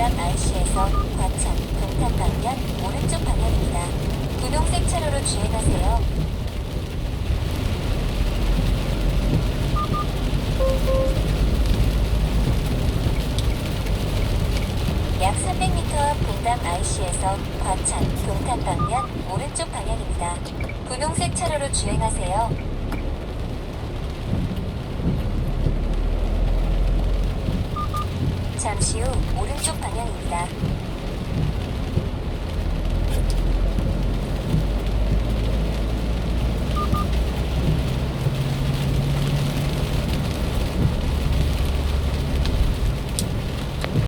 부담 IC에서 과천, 동탄 방면 오른쪽 방향입니다. 분홍색 차로로 주행하세요. 약 300m 앞 분담 IC에서 과천, 동탄 방면 오른쪽 방향입니다. 분홍색 차로로 주행하세요. 잠시 후 오른쪽 방향입니다.